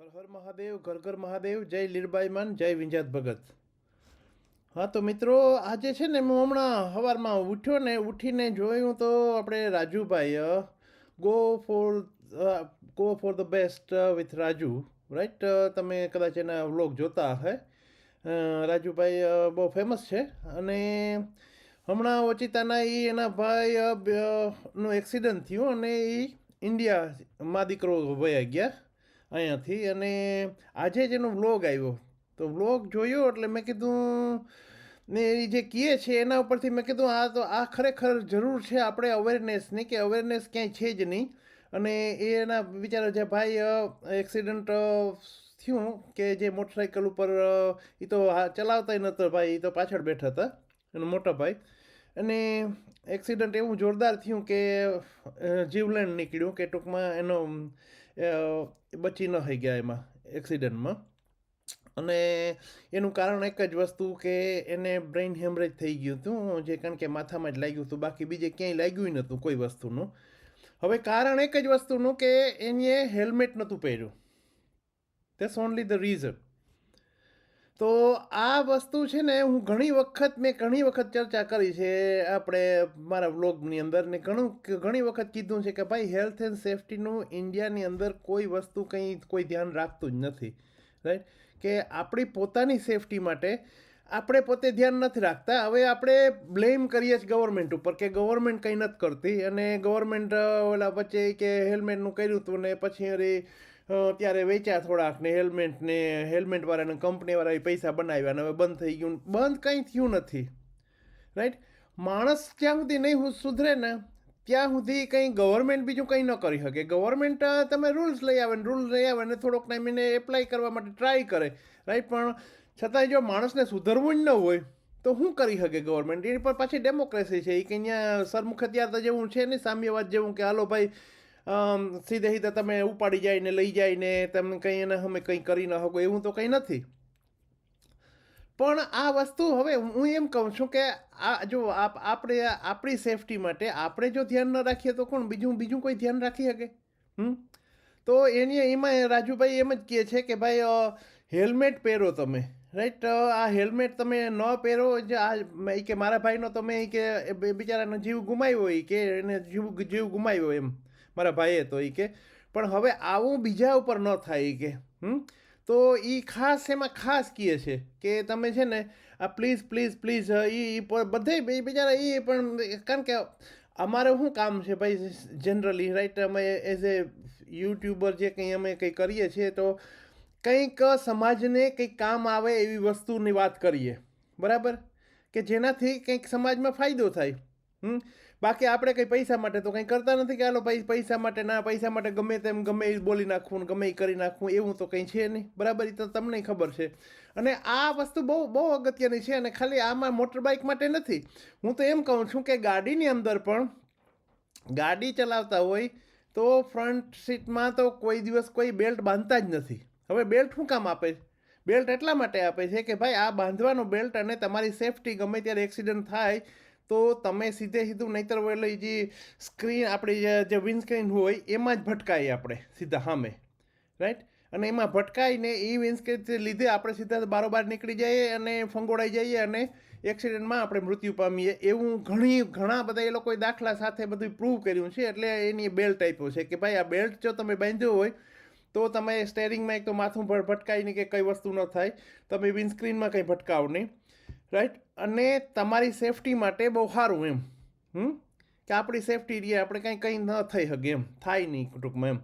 હર હર મહાદેવ, ઘર ઘર મહાદેવ, જય લીરબાઈમાન જય વિંજાત ભગત. હા, તો મિત્રો, આજે છે ને હું હમણાં સવારમાં ઉઠ્યો ને ઉઠીને જોયું તો આપણે Rajubhai go for go for the best with Raju. Right તમે કદાચ એના વ્લોગ જોતા હે રાજુભાઈ બહુ ફેમસ છે. અને હમણાં ઓચિતાના એ એના ભાઈ નું એક્સિડન્ટ થયું અને એ ઇન્ડિયા દીકરો વયા ગયા. અહીંયાથી અને આજે જ એનો વ્લોગ આવ્યો. તો વ્લોગ જોયો એટલે મેં કીધું, ને એ જે કહે છે એના ઉપરથી મેં કીધું, આ તો, આ ખરેખર જરૂર છે આપણે અવેરનેસની કે અવેરનેસ ક્યાંય છે જ નહીં. અને એના બિચારા જે ભાઈ એક્સિડન્ટ થયું કે જે મોટરસાઇકલ ઉપર એ તો ચલાવતા નહોતો, ભાઈ એ તો પાછળ બેઠા હતા, એનો મોટા ભાઈ. અને એક્સિડન્ટ એવું જોરદાર થયું કે જીવલેણ નીકળ્યું કે ટૂંકમાં એનો અ, બચી ન થઈ ગયા એમાં એક્સિડન્ટમાં અને એનું કારણ એક જ વસ્તુ કે એને બ્રેઇન હેમરેજ થઈ ગયું હતું જે કારણ કે માથામાં જ લાગ્યું હતું બાકી બીજે ક્યાંય લાગ્યું નહોતું કોઈ વસ્તુનું. હવે કારણ એક જ વસ્તુનું કે એને હેલ્મેટ નહોતું પહેર્યું. ધેટ્સ ઓનલી ધ રીઝન તો આ વસ્તુ છે ને હું ઘણી વખત મેં ઘણી વખત ચર્ચા કરી છે. આપણે મારા વ્લોગની અંદર ને ઘણું ઘણી વખત કીધું છે કે ભાઈ હેલ્થ એન્ડ સેફટીનું ઇન્ડિયાની અંદર કોઈ વસ્તુ કંઈ કોઈ ધ્યાન રાખતું જ નથી. રાઈટ કે આપણી પોતાની સેફટી માટે આપણે પોતે ધ્યાન નથી રાખતા. હવે આપણે બ્લેમ કરીએ છીએ ગવર્મેન્ટ ઉપર કે ગવર્મેન્ટ કંઈ નથી કરતી. અને ગવર્મેન્ટ ઓલા વચ્ચે કે હેલ્મેટનું કર્યું હતું ને પછી અરે ત્યારે વેચ્યા થોડાક ને હેલ્મેટ ને હેલ્મેટવાળાને કંપનીવાળાએ પૈસા બનાવ્યા ને હવે બંધ થઈ ગયું. બંધ કંઈ થયું નથી. રાઈટ માણસ જ્યાં સુધી નહીં સુધરે ને, ત્યાં સુધી કંઈ ગવર્મેન્ટ બીજું કંઈ ન કરી શકે. ગવર્મેન્ટ તમે રૂલ્સ લઈ આવે ને રૂલ્સ લઈ આવે ને, થોડોક ટાઈમ એને એપ્લાય કરવા માટે ટ્રાય કરે. રાઈટ પણ છતાંય જો માણસને સુધરવું જ ન હોય, તો શું કરી શકે ગવર્મેન્ટ એની પર પાછી ડેમોક્રેસી છે. એ કંઈ અહીંયા સરમુખત્યારતા જેવું છે ને, સામ્યવાદ જેવું કે, હાલો ભાઈ સીધે સીધા તમે ઉપાડી જાય ને લઈ જાય ને તમને કંઈ એને અમે કંઈ કરી ન શકો, એવું તો કંઈ નથી. પણ આ વસ્તુ હવે હું એમ કહું છું કે આ જો આપ, આપણે આપણી સેફટી માટે આપણે જો ધ્યાન ન રાખીએ તો કોણ? બીજું બીજું કોઈ ધ્યાન રાખી શકે? હમ? તો એની એમાં રાજુભાઈ એમ જ કહે છે કે ભાઈ હેલ્મેટ પહેરો તમે રાઈટ આ હેલ્મેટ તમે ન પહેરો, જ આ કે મારા ભાઈનો તમે કે બિચારાનો જીવ ગુમાવ્યો કે એને જીવ જીવ ગુમાવ્યો એમ. મારા ભાઈએ તો એ કે, પણ હવે આવું બીજા ઉપર ન થાય એ કે. તો એ ખાસ એમાં ખાસ કહે છે કે તમે છે ને, આ પ્લીઝ પ્લીઝ પ્લીઝ એ બધે બિચારા એ પણ કારણ કે અમારે શું કામ છે ભાઈ જનરલી રાઈટ અમે એઝ એ યુટ્યુબર જે કંઈ અમે કંઈ કરીએ છીએ તો કંઈક સમાજને કંઈક કામ આવે એવી વસ્તુની વાત કરીએ. બરાબર? કે જેનાથી કંઈક સમાજમાં ફાયદો થાય. હમ? બાકી આપણે કંઈ પૈસા માટે તો કંઈ કરતા નથી કે હાલો ભાઈ પૈસા માટે ના, પૈસા માટે ગમે તેમ ગમે એ બોલી નાખવું ગમે એ કરી નાખવું, એવું તો કંઈ છે નહીં. બરાબર? એ તો તમને ખબર છે. અને આ વસ્તુ બહુ બહુ અગત્યની છે અને ખાલી આમાં મોટર બાઇક માટે નથી. હું તો એમ કહું છું કે ગાડીની અંદર પણ ગાડી ચલાવતા હોય તો ફ્રન્ટ સીટમાં તો કોઈ દિવસ કોઈ બેલ્ટ બાંધતા જ નથી. હવે બેલ્ટ શું કામ આપે? બેલ્ટ એટલા માટે આપે છે કે ભાઈ આ બાંધવાનો બેલ્ટ અને તમારી સેફટી ગમે ત્યારે એક્સિડન્ટ થાય તો તમે સીધે સીધું નહીતર એટલે જે સ્ક્રીન આપણી જે- વિન્ડસ્ક્રીન હોય, એમાં જ ભટકાઈએ આપણે, સીધા સામે રાઈટ અને એમાં ભટકાઈને એ વિન્ડસ્ક્રીન લીધે આપણે સીધા બારોબાર નીકળી જઈએ અને ફંગોળાઈ જઈએ અને એક્સિડન્ટમાં આપણે મૃત્યુ પામીએ. એવું ઘણી, ઘણા બધા એ લોકોએ દાખલા સાથે બધું પ્રૂવ કર્યું છે. એટલે એની બેલ્ટ આપ્યો છે કે ભાઈ, આ બેલ્ટ જો તમે બાંધ્યો હોય, તો તમે સ્ટેરિંગમાં એક તો માથું ભટકાઈને કે કંઈ વસ્તુ ન થાય. તમે વિન્ડસ્ક્રીનમાં કંઈ ભટકાવ નહીં રાઈટ અને તમારી સેફટી માટે બહુ સારું એમ. હમ? કે આપણી સેફટી રહે આપણે કંઈ કંઈ ન થઈ શકે એમ. થાય નહીં ટૂંકમાં એમ.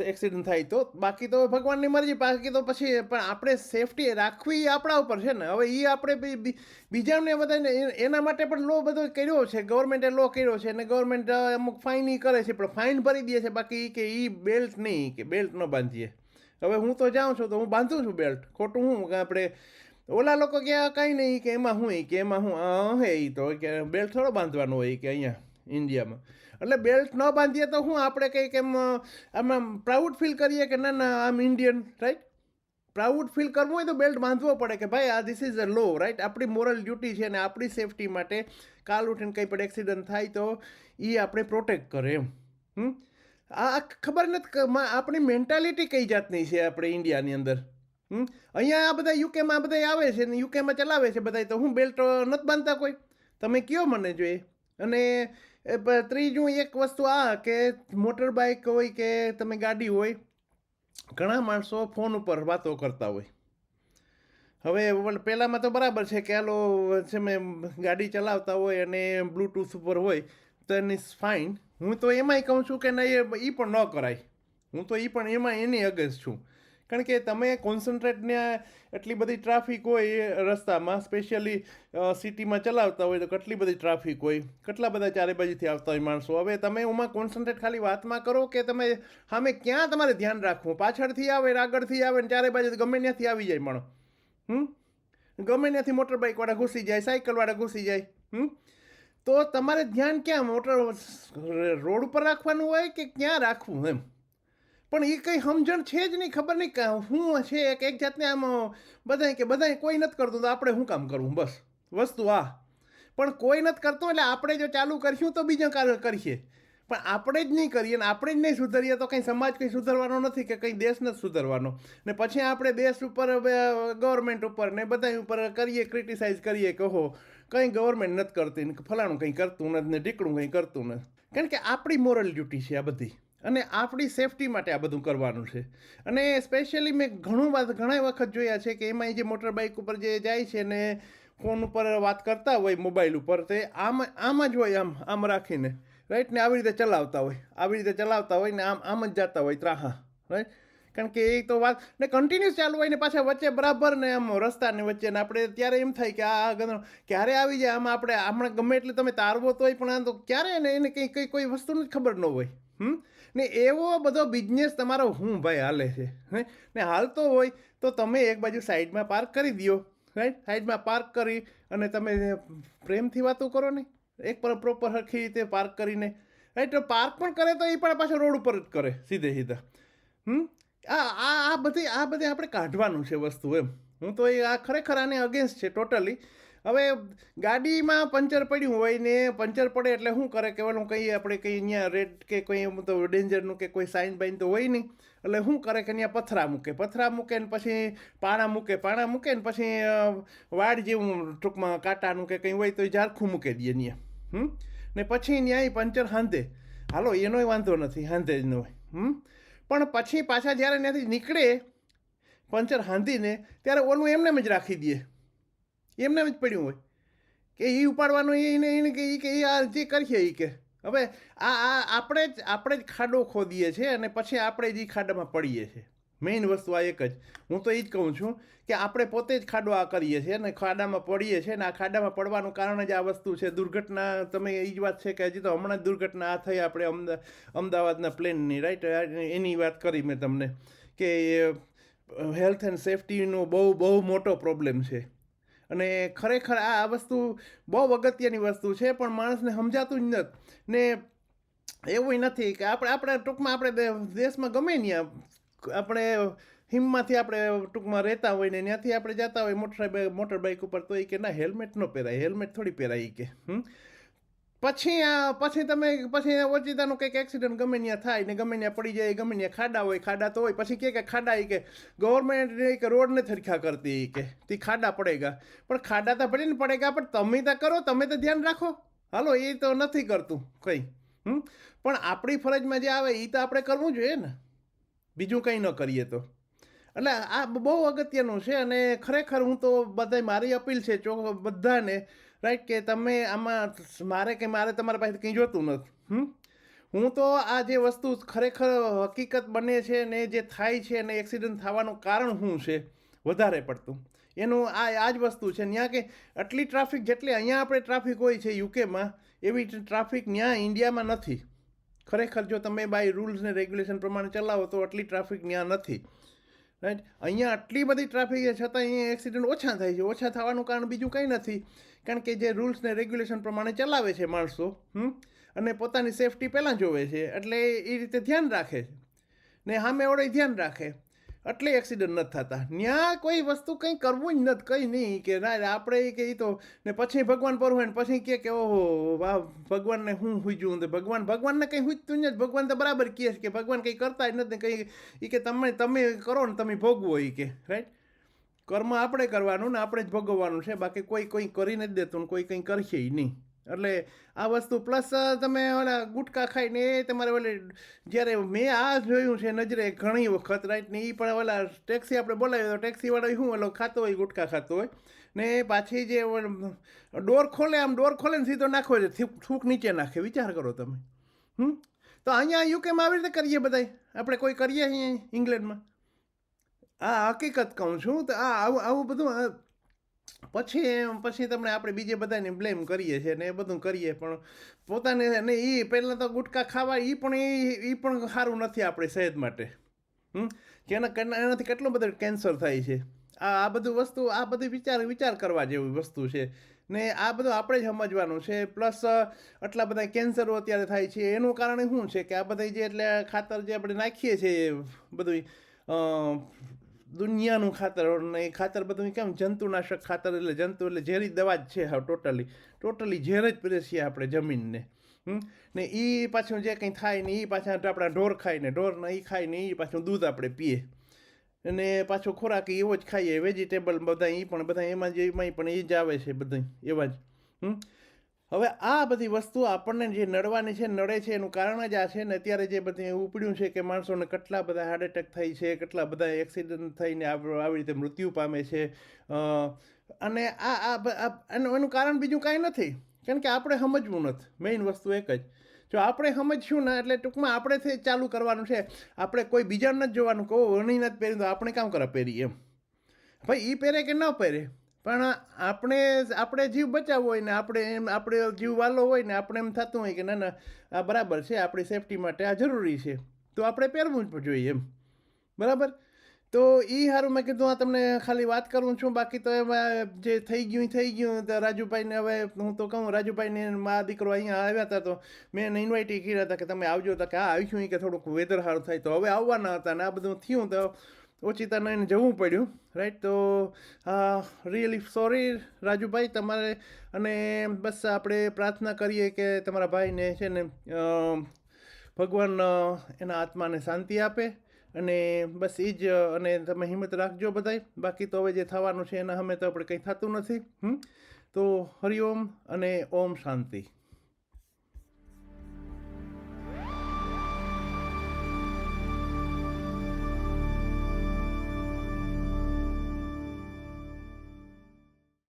એક્સિડન્ટ થાય તો. બાકી તો ભગવાનની મરજી, બાકી તો પછી પણ આપણે સેફટી રાખવી આપણા ઉપર છે ને. હવે એ આપણે બીજાને બધાને એના માટે પણ લો બધો કર્યો છે. ગવર્મેન્ટે લો કર્યો છે અને ગવર્મેન્ટ અમુક ફાઇન એ કરે છે, પણ ફાઇન ભરી દે છે. બાકી કે એ બેલ્ટ નહીં કે બેલ્ટ ન બાંધીએ. હવે હું તો જાઉં છું તો હું બાંધું છું બેલ્ટ ખોટું હું? આપણે ઓલા લોકો કે કાંઈ નહીં, કે એમાં હું કે એમાં હું હે એ તો, કે બેલ્ટ થોડો બાંધવાનો હોય, કે અહીંયા, ઇન્ડિયામાં. એટલે બેલ્ટ ન બાંધીએ તો હું આપણે કંઈક એમ, આમાં પ્રાઉડ ફીલ કરીએ કે ના ના આમ ઇન્ડિયન રાઈટ પ્રાઉડ ફીલ કરવું હોય તો બેલ્ટ બાંધવો પડે કે ભાઈ, આ this is a law right આપણી મોરલ ડ્યુટી છે અને આપણી સેફટી માટે કાલ ઉઠીને કંઈ પણ એક્સિડન્ટ થાય તો એ આપણે પ્રોટેક્ટ કરે એમ. હમ? આ ખબર નથી આપણી મેન્ટાલિટી કઈ જાતની છે આપણે ઇન્ડિયાની અંદર? અહીંયા આ બધા યુકેમાં બધા આવે છે ને યુકેમાં ચલાવે છે બધા તો હું બેલ્ટ નથી બાંધતા કોઈ? તમે કયો મને જોઈએ? અને ત્રીજું એક વસ્તુ આ કે મોટર બાઇક હોય કે તમે ગાડી હોય, ઘણા માણસો ફોન ઉપર વાતો કરતા હોય. હવે પહેલાંમાં તો બરાબર છે કે હાલો, છે મેં ગાડી ચલાવતા હોય અને બ્લૂટૂથ ઉપર હોય, તો એની ફાઇન. હું તો એમાંય કહું છું કે નહીં, એ પણ ન કરાય. હું તો એ પણ એમાં એની અગેન્સ્ટ છું. કારણ કે તમે કોન્સન્ટ્રેટને એટલી બધી ટ્રાફિક હોય એ રસ્તામાં સ્પેશિયલી સિટીમાં ચલાવતા હોય તો કેટલી બધી ટ્રાફિક હોય? કેટલા બધા ચારે બાજુથી આવતા હોય માણસો? હવે તમે એમાં કોન્સન્ટ્રેટ ખાલી વાતમાં કરો કે તમે સામે ક્યાં તમારે ધ્યાન રાખવું? પાછળથી આવે આગળથી આવે ને ચારે બાજુ ગમે ત્યાંથી આવી જાય માણો. હમ? ગમે ત્યાંથી મોટર બાઇકવાળા ઘૂસી જાય સાયકલવાળા ઘૂસી જાય, હમ? તો તમારે ધ્યાન ક્યાં? મોટર રોડ ઉપર રાખવાનું હોય કે ક્યાં રાખવું એમ? પણ એ કંઈ સમજણ છે જ નહીં, ખબર નહીં કાં શું છે એક એક જાતને આમ બધાય કે બધાય કોઈ નથી કરતું તો આપણે શું કામ કરવું? બસ, વસ્તુ આ. પણ કોઈ નથી કરતું એટલે આપણે જો ચાલુ કરશું તો બીજા કાર્ય કરીએ. પણ આપણે જ નહીં કરીએ ને આપણે જ નહીં સુધરીએ તો કંઈ સમાજ કંઈ સુધરવાનો નથી કે કંઈ દેશ નથી સુધરવાનો. ને પછી આપણે દેશ ઉપર ગવર્મેન્ટ ઉપર ને બધા ઉપર કરીએ ક્રિટિસાઇઝ કરીએ કે હો કંઈ ગવર્મેન્ટ નથી કરતી ને ફલાણું કંઈ કરતું નથી ને ઢીકણું કંઈ કરતું નથી. કારણ કે આપણી મોરલ ડ્યુટી છે આ બધી. અને આપણી સેફટી માટે આ બધું કરવાનું છે. અને સ્પેશિયલી મેં ઘણું વાત ઘણા વખત જોયા છે કે એમાં જે મોટર બાઇક ઉપર જે જાય છે ને ફોન ઉપર વાત કરતા હોય મોબાઈલ ઉપર, તે આમ આમ જ હોય આમ આમ રાખીને રાઈટ ને આવી રીતે ચલાવતા હોય, આવી રીતે ચલાવતા હોય ને આમ આમ જ જતા હોય ત્રાહા રાઈટ કારણ કે એ તો વાત, ને કન્ટિન્યુઅસ ચાલુ હોય ને પાછા વચ્ચે બરાબર ને આમ રસ્તાની વચ્ચે ને આપણે ત્યારે એમ થાય કે આ ગંધ ક્યારે આવી જાય આમાં આપણે, હમણાં ગમે એટલે તમે તારવો તોય પણ આ તો ક્યારે ને એને કંઈ કંઈ, કોઈ વસ્તુની ખબર ન હોય, હમ? ને એવો બધો બિઝનેસ તમારો હું ભાઈ હાલે છે ને હાલતો હોય તો તમે એક બાજુ સાઈડમાં પાર્ક કરી દો રાઈટ સાઈડમાં પાર્ક કરી અને તમે પ્રેમથી વાતો કરો ને, એક પર પ્રોપર સરખી રીતે પાર્ક કરીને રાઈટ પાર્ક પણ કરે તો એ પણ પાછો રોડ ઉપર જ કરે, સીધે સીધા. હમ? આ આ આ બધી આ બધી આપણે કાઢવાનું છે વસ્તુ એમ. હું તો એ આ ખરેખર આને અગેન્સ્ટ છે ટોટલી હવે ગાડીમાં પંચર પડ્યું હોય ને પંચર પડે એટલે શું કરે કે ઓલું કંઈ આપણે કંઈ અહીંયા રેડ કે કોઈ એમ તો ડેન્જરનું કે કોઈ સાઇન બાઇન તો હોય નહીં. એટલે શું કરે કે અહીંયા પથરા મૂકે પથરા મૂકે ને પછી પાણા મૂકે પાણા મૂકે ને પછી વાડ જેવું ટૂંકમાં કાંટાનું કે કંઈ હોય તો ઝારખું મૂકે દે ત્યાં. હમ? ને પછી ન્યાય પંચર હાંધે. હાલો, એનોય વાંધો નથી, હાંધે જ ન હોય. હમ? પણ પછી પાછા જ્યારે ત્યાંથી નીકળે પંચર હાંધીને, ત્યારે ઓલું એમને જ રાખી દે. એમને જ પડ્યું હોય. કે એ ઉપાડવાનું એને એને કે એ કે એ આ જે કરીએ એ કે. હવે આ આ આપણે જ આપણે જ ખાડો ખોદીએ છીએ અને પછી આપણે જ એ ખાડામાં પડીએ છીએ મેઇન વસ્તુ આ એક જ. હું તો એ જ કહું છું કે આપણે પોતે જ ખાડો આ કરીએ છીએ અને ખાડામાં પડીએ છીએ અને આ ખાડામાં પડવાનું કારણ જ આ વસ્તુ છે. દુર્ઘટના, તમે એ જ વાત છે કે હજી તો હમણાં જ દુર્ઘટના આ થઈ આપણે અમદા, અમદાવાદના પ્લેનની રાઈટ એની વાત કરી મેં તમને કે હેલ્થ એન્ડ સેફટીનો બહુ બહુ મોટો પ્રોબ્લેમ છે. અને ખરેખર આ વસ્તુ બહુ અગત્યની વસ્તુ છે, પણ માણસને સમજાતું જ નથી. ને એવું નથી કે આપણે આપણે ટૂંકમાં આપણે દેશમાં ગમે ત્યાં આપણે હિમમાંથી આપણે ટૂંકમાં રહેતા હોય ને ત્યાંથી આપણે જતા હોય, મોટર મોટર બાઇક ઉપર તો એ કે ના, હેલ્મેટ ન પહેરાય, હેલ્મેટ થોડી પહેરાય કે, હમ? પછી પછી તમે, પછી ઓચિતાનું કંઈક એક્સિડન્ટ ગમે ત્યાં થાય ને ગમે ત્યાં પડી જાય, ગમે ત્યાં ખાડા હોય, ખાડા તો હોય. પછી કે કે ખાડા એ કે ગવર્મેન્ટ કે રોડ ને થરખા કરતી કે. તે ખાડા પડેગા. પણ ખાડા તો ભલે ને પડેગા, પણ તમે તો કરો, તમે તો ધ્યાન રાખો. હાલો એ તો નથી કરતું કંઈ. હમ? પણ આપણી ફરજમાં જે આવે એ તો આપણે કરવું જોઈએ ને. બીજું કંઈ ન કરીએ તો. એટલે આ બહુ અગત્યનું છે અને ખરેખર હું તો બધાય મારી અપીલ છે ચો બધાને રાઈટ કે તમે આમાં મારે કે મારે તમારા પાસે કંઈ જોતું નથી. હું તો આ જે વસ્તુ ખરેખર હકીકત બને છે ને જે થાય છે ને એક્સિડન્ટ થવાનું કારણ શું છે, વધારે પડતું. એનું આ આ જ વસ્તુ છે. ત્યાં કે આટલી ટ્રાફિક જેટલી અહીંયા આપણે ટ્રાફિક હોય છે યુકેમાં એવી ટ્રાફિક ત્યાં ઇન્ડિયામાં નથી. ખરેખર જો તમે બાય રૂલ્સ ને રેગ્યુલેશન પ્રમાણે ચલાવો તો આટલી ટ્રાફિક ત્યાં નથી. રાઈટ અહીંયા આટલી બધી ટ્રાફિક છે છતાં અહીંયા એક્સિડન્ટ ઓછા થાય છે. ઓછા થવાનું કારણ બીજું કંઈ નથી. કારણ કે જે રૂલ્સ ને રેગ્યુલેશન પ્રમાણે ચલાવે છે માણસો, હમ? અને પોતાની સેફટી પહેલાં જોવે છે, એટલે એ રીતે ધ્યાન રાખે છે. ને સામે ઓળે ધ્યાન રાખે. એટલે એક્સિડન્ટ નથી થતા. ત્યાં કોઈ વસ્તુ કંઈ કરવું જ નથી, કંઈ નહીં કે ના આપણે કે એ તો, ને પછી ભગવાન પર હોય ને પછી કહે કે ઓહો વાહ ભગવાનને હું હુજ્યું ભગવાન, ભગવાનને કંઈ હુજતું જ ભગવાન તો બરાબર કહે છે કે ભગવાન કંઈ કરતા જ નથી કંઈ એ કે તમે તમે કરો ને તમે ભોગવો એ કે રાઈટ કર્મ આપણે કરવાનું ને આપણે જ ભોગવવાનું છે. બાકી કોઈ કંઈ કરી નથી દેતું કોઈ કંઈ કરશે નહીં. એટલે આ વસ્તુ પ્લસ તમે ઓલા ગુટકા ખાઈને એ તમારે ઓલે જ્યારે મેં આ જોયું છે નજરે ઘણી વખત રાઈટ ને એ પણ ઓલા ટેક્સી આપણે બોલાવ્યો તો ટેક્સીવાળો શું ઓલો ખાતો હોય, ગુટકા ખાતો હોય? ને પાછી જે ડોર ખોલે, આમ ડોર ખોલે ને સીધો નાખો છે, થૂક નીચે નાખે. વિચાર કરો તમે. હમ? તો અહીંયા યુકેમાં આવી રીતે કરીએ બધાય? આપણે કોઈ કરીએ અહીંયા ઇંગ્લેન્ડમાં આ હકીકત કહું છું તો આ આવું આવું બધું પછી પછી તમને આપણે બીજે બધાને બ્લેમ કરીએ છીએ ને એ બધું કરીએ, પણ પોતાને અને એ પહેલાં તો ગુટકા ખાવા એ પણ એ એ પણ સારું નથી આપણે સેહત માટે. હમ? કે એના એનાથી કેટલું બધું કેન્સર થાય છે. આ આ બધું વસ્તુ, આ બધી વિચાર વિચાર કરવા જેવી વસ્તુ છે. ને આ બધું આપણે જ સમજવાનું છે. પ્લસ આટલા બધા કેન્સરો અત્યારે થાય છે. એનું કારણ શું છે કે આ બધા જે એટલે ખાતર જે આપણે નાખીએ છીએ બધું દુનિયાનું ખાતર ને એ ખાતર બધું કેમ? જંતુનાશક ખાતર એટલે જંતુ એટલે ઝેરી દવા જ છે હા ટોટલી. ટોટલી ઝેર જ પીરે છીએ આપણે જમીનને? ને એ પાછું જે કંઈ થાય ને એ પાછા આપણા ઢોર ખાય ને, ઢોર ને એ ખાય ને એ પાછું દૂધ આપણે પીએ. અને પાછો ખોરાક એવો જ ખાઈએ વેજીટેબલ બધા એ પણ બધા એમાં જ એમાં પણ એ જ આવે છે બધા એવા જ. હમ? હવે આ બધી વસ્તુ આપણને જે નડવાની છે, નડે છે, એનું કારણ જ આ છે ને અત્યારે જે બધી ઉપડ્યું છે કે માણસોને કેટલા બધા હાર્ટ એટેક થાય છે, કેટલા બધા એક્સિડન્ટ થઈને આવી રીતે મૃત્યુ પામે છે અને આ આ એનું કારણ બીજું કાંઈ નથી. કારણ કે આપણે સમજવું નથી. મેઇન વસ્તુ એક જ. જો આપણે સમજશું ને એટલે ટૂંકમાં આપણે ચાલુ કરવાનું છે. આપણે કોઈ બીજાને નથી જોવાનું કહો વણી નથી પહેર્યું તો આપણે કામ કરે પહેરીએ? એમ. ભાઈ એ પહેરે કે ન પહેરે? પણ આપણે આપણે જીવ બચાવવો હોય ને આપણે એમ આપણે જીવ વાલો હોય ને આપણે એમ થતું હોય કે ના ના, આ બરાબર છે, આપણી સેફટી માટે આ જરૂરી છે. તો આપણે પહેરવું જ જોઈએ એમ. બરાબર? તો એ સારું મેં કીધું આ તમને ખાલી વાત કરું છું, બાકી તો એમાં જે થઈ ગયું થઈ ગયું, તો રાજુભાઈને હવે હું તો કહું, રાજુભાઈને મા દીકરો અહીંયા આવ્યા હતા તો મેં એને ઇન્વાઇટ કર્યા હતા કે તમે આવજો હતા કે આ આવીશું કે થોડુંક વેધર સારું થાય, તો હવે આવવાના હતા ને આ બધું થયું તો ઓચિતાને એને જવું પડ્યું રાઈટ તો રિયલી સોરી રાજુભાઈ, તમારે, અને બસ આપણે પ્રાર્થના કરીએ કે તમારા ભાઈને છે ને ભગવાન એના આત્માને શાંતિ આપે અને બસ એ જ, અને તમે હિંમત રાખજો બધાય. બાકી તો હવે જે થવાનું છે એના અમે તો આપણે કંઈ થતું નથી, હમ? તો હરિઓમ અને ઓમ શાંતિ.